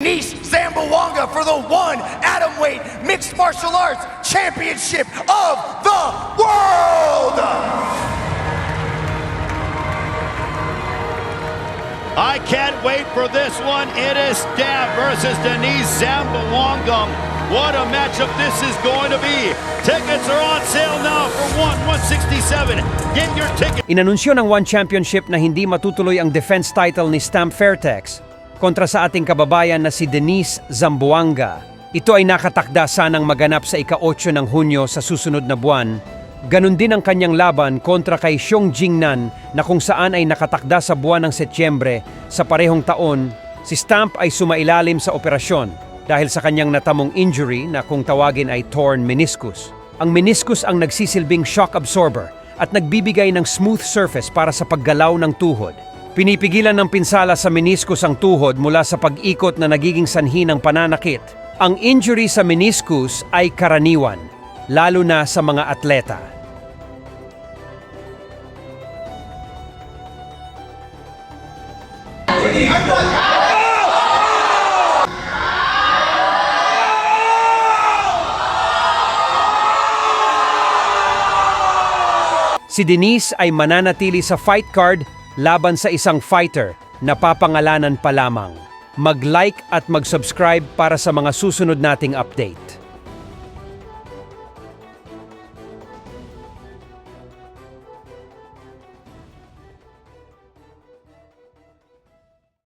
Denise Zamboanga for the one atomweight mixed martial arts championship of the world. I can't wait for this one. It is Stab versus Denise Zamboanga. What a matchup this is going to be. Tickets are on sale now for one 167. Get your ticket. Inanunsyo ng One Championship na hindi matutuloy ang defense title ni Stamp Fairtex kontra sa ating kababayan na si Denise Zamboanga. Ito ay nakatakda sanang maganap sa ika-8 ng Hunyo sa susunod na buwan. Ganon din ang kanyang laban kontra kay Xiong Jingnan na kung saan ay nakatakda sa buwan ng Setyembre sa parehong taon. Si Stamp ay sumailalim sa operasyon dahil sa kanyang natamong injury na kung tawagin ay torn meniscus. Ang meniscus ang nagsisilbing shock absorber at nagbibigay ng smooth surface para sa paggalaw ng tuhod. Pinipigilan ng pinsala sa meniscus ang tuhod mula sa pag-ikot na nagiging sanhi ng pananakit. Ang injury sa meniscus ay karaniwan, lalo na sa mga atleta. Si Denise ay mananatili sa fight card laban sa isang fighter na papangalanan pa lamang. Mag-like at mag-subscribe para sa mga susunod nating update.